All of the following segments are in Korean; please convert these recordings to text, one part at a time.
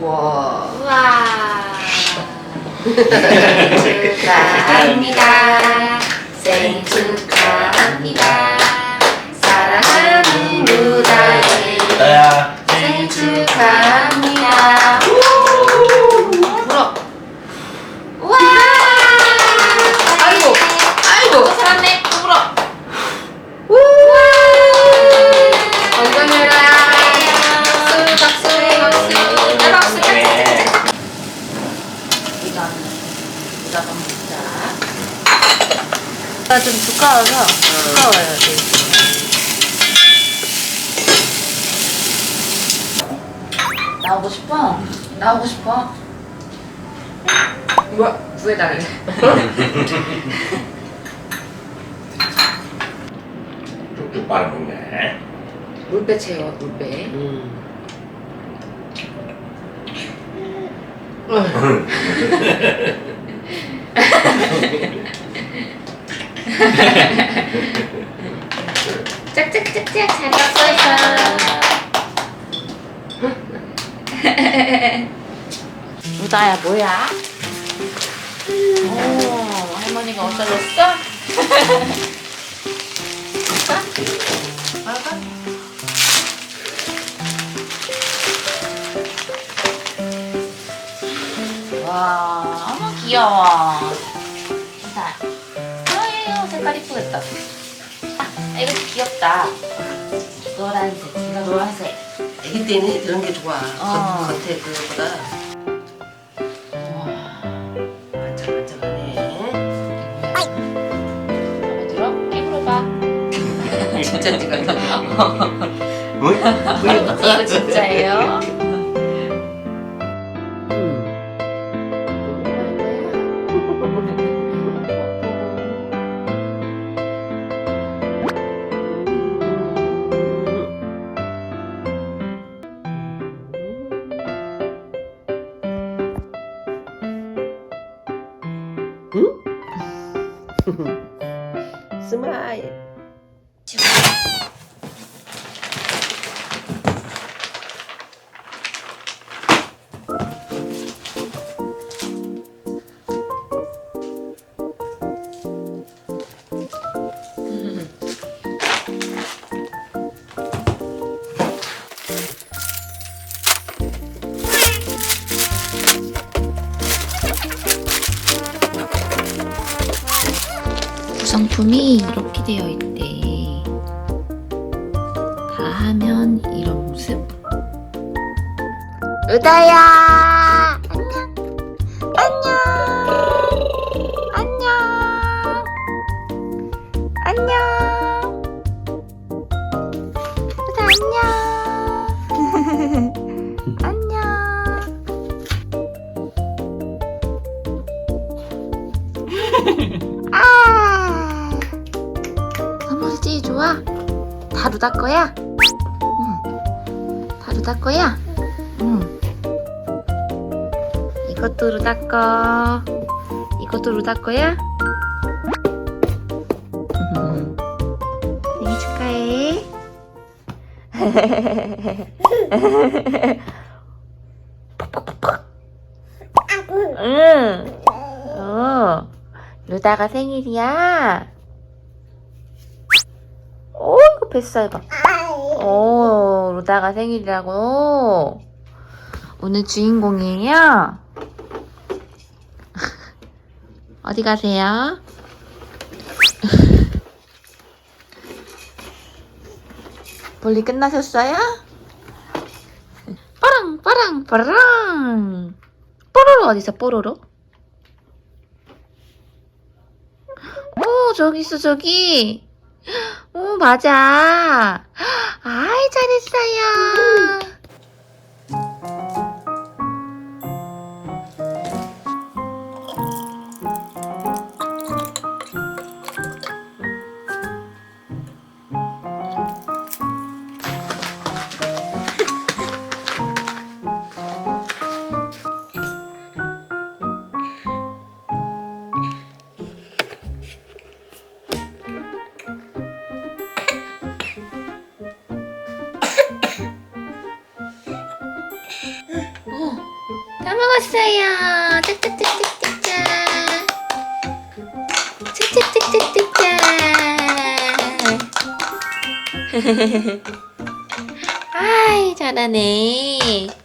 와. 우와. 축하합니다. 생일 축 좀 두꺼워서 두꺼워요. 네. 나오고 싶어? 나오고 싶어? 뭐 구해달래. 쭉쭉 빨아먹네 물배 채워 물배. 짝짝짝짝 잘 먹었어. 루다야 뭐야? 오 할머니가? 먹어? 먹어? 와 어머 귀여워. 색깔 이쁘겠다. 아 이거 귀엽다. 노란색 이거 노란색. 애기 때는 이런 게 좋아. 어. 겉, 겉에 그거보다 반짝반짝하네. 마음에 들어? 깨물어봐. 진짜 네가 이거 진짜예요? 구성품이 이렇게 되어 있대. 다 하면 이런 모습. 루다야! 안녕! 안녕! 안녕! 안녕! 루다 안녕! 안녕! 다 루다 거야? 응. 다 루다 거야? 응. 이것도 루다 거. 이것도 루다 거야? 음. 생일 축하해. 응. 어. 루다가 생일이야. 오, 이거 뱃살 봐. 오, 루다가 생일이라고. 오늘 주인공이에요. 어디 가세요? 볼일 끝나셨어요? 빠랑, 빠랑, 빠랑. 뽀로로 어디서 뽀로로? 오, 저기 있어, 저기. 오, 맞아. 아이, 잘했어요. 먹었어요. 짝짝짝짝짝짝. 짝짝짝짝짝짝. 아이, 잘하네.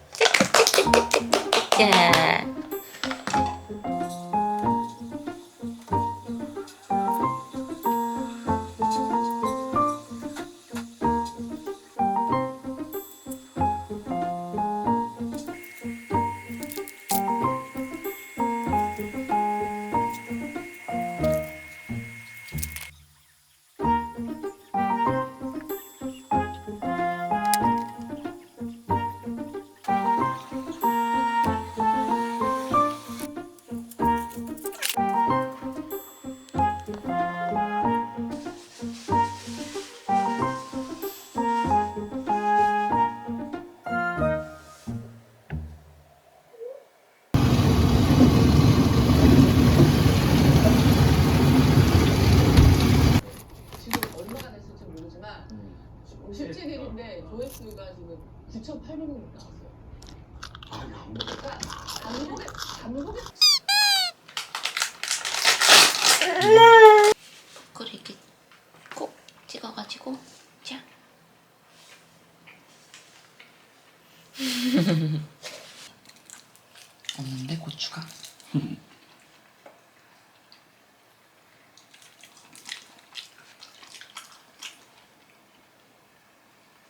없는데 고추가.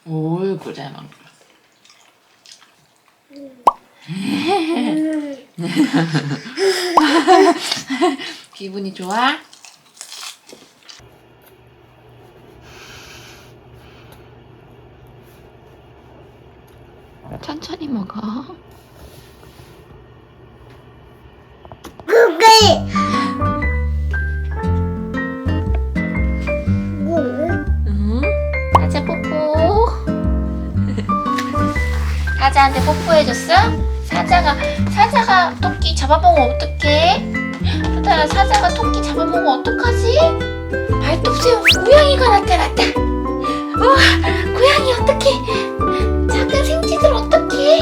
얼굴 잘 먹는 거. 기분이 좋아? 천천히 먹어 응? 사자 뽀뽀 사자한테 뽀뽀해줬어? 사자가 사자가 토끼 잡아먹으면 어떡해? 사자야 사자가 토끼 잡아먹으면 어떡하지? 발톱새우 고양이가 나타났다 우와 고양이 어떡해 작은 생쥐들 어떡해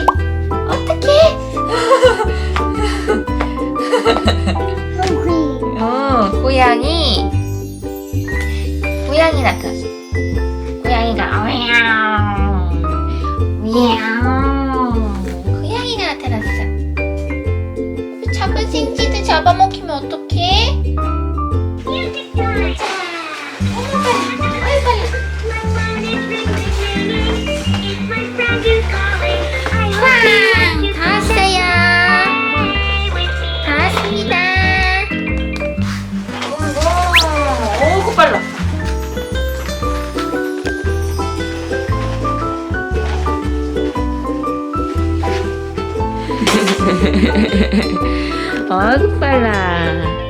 어떡해 어 고양이. 고양이 나타났어 고양이가 미야옹 미야옹 고양이가 나타났어. 작은 생쥐들 잡아먹히면 어떡해? 어이구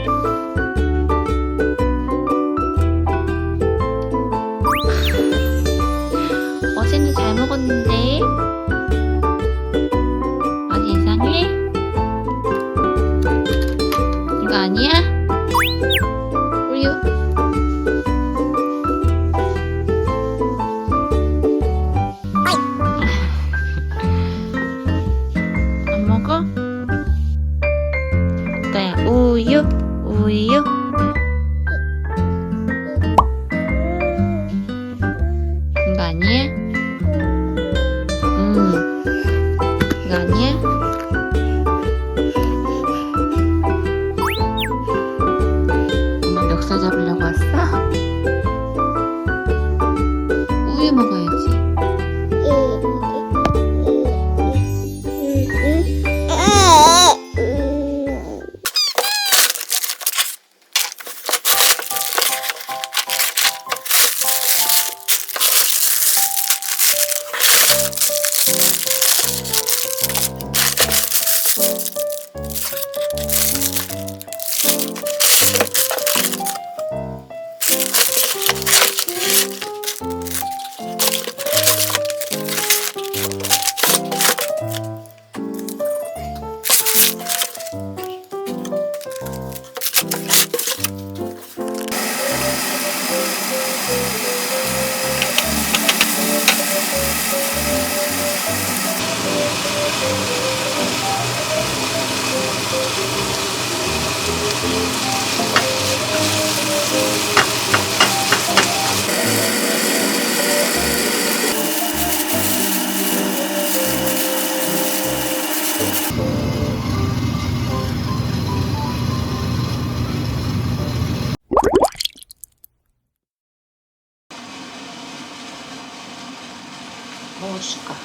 кошика.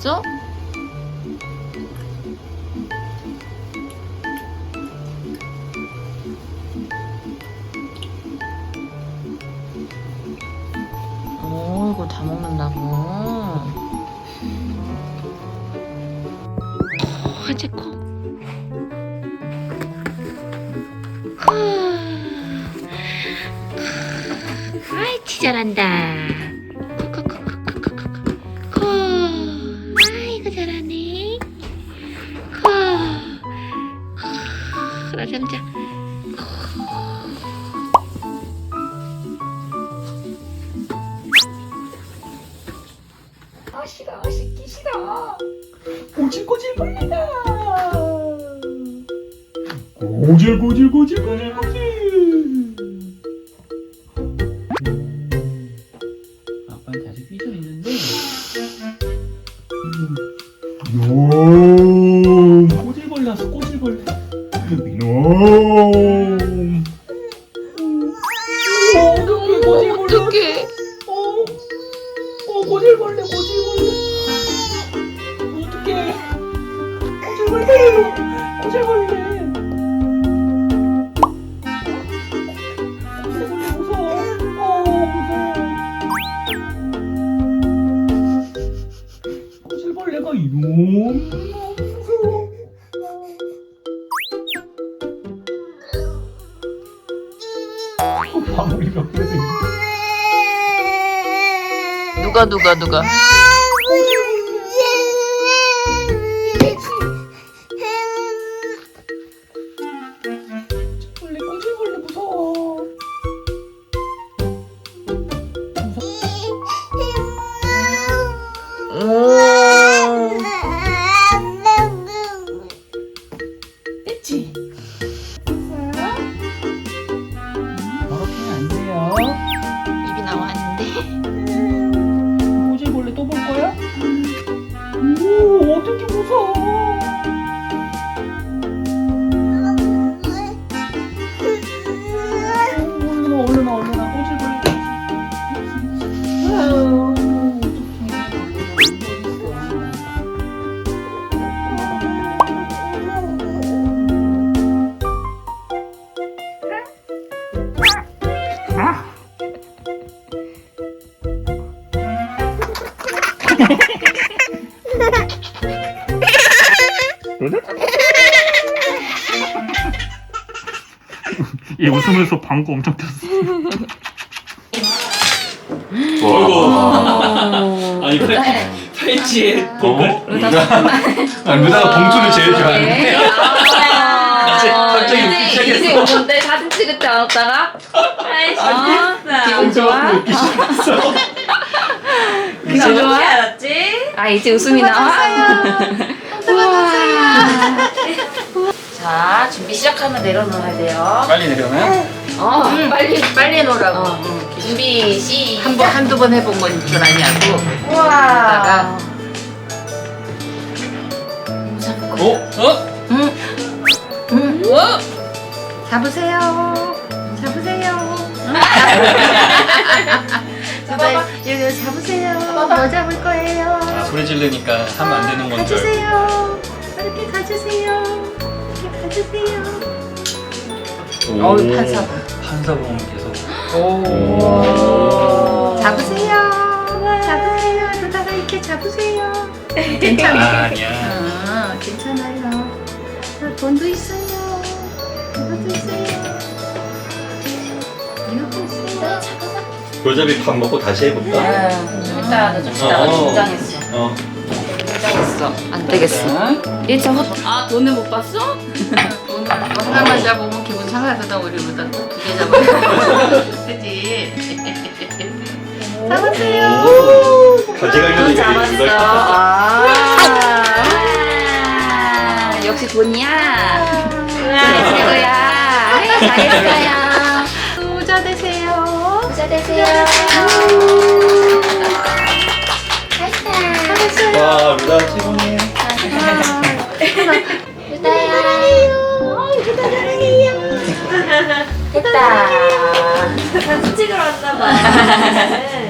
다 넣을 수 있어? 오, 이거 다 먹는다고. 화제코. 아이 치 잘한다. 고질 고질 고질 고질 고질. দুগা দুগা দুগা। 어? 아, 루다가 봉투를 제일 좋아하는데. 갑자기 웃기 이제 시작했어. 오는데 사진 찍을 때안 왔다가? 아이씨, 아, 기분 좋아? 웃기 시작했어. 기분 좋아? 알았지? 아, 이제 웃음이 나와? 우와. 자, 준비 시작하면 내려놓아야 돼요. 빨리 내려놔요? 어, 빨리, 빨리 해놓으라고. 준비, 시. 한 번, 한두 번 해본 건 줄 아냐고. 우와. 어? 어? 음. 잡으세요. 잡으세요. 잡아. 여기 잡으세요. 뭐 잡을 거예요? 아 소리 지르니까 하면 안 되는 건줄 알고 가주세요. 이렇게 가주세요. 이렇게 가주세요. 어우, 판사. 판사봉께서 잡으세요. 잡으세요. 그러다가 이렇게 잡으세요. 괜찮아. 아, 아니야 아, 괜찮아요. 아, 돈도 있어요. 이것도 있어요. 이것도 있어요. 골잡이 밥 먹고 다시 해볼까? 좀 이따 좀 이따가 어. 긴장했어. 어. 긴장했어. 안 되겠어. 자, 1차 헛. 아, 돈을 못 봤어? 오늘 뭐 하나만 잡으면 기분 상하다 우리보다 두개 잡으면 그지? 잡았어요. 가져가려고 잡았어. 이걸 아. 와, 돈이야. 그래, 최고야. 아이, 잘했어요. 부자 되세요. 부자 되세요. 와, 루다 최고네. 됐다. 사진 찍으러 왔나 봐.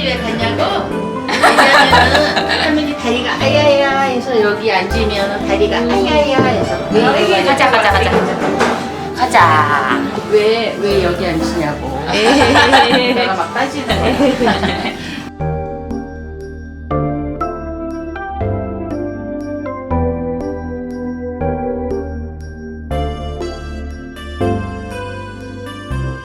할머니. 왜 갔냐고? 왜냐면은 할머니 다리가 아야야 해서 여기 앉으면 다리가 아야야 해서 왜 가자, 가자, 가자. 가자. 왜, 왜 여기 앉으냐고 내가 막 따지는 거야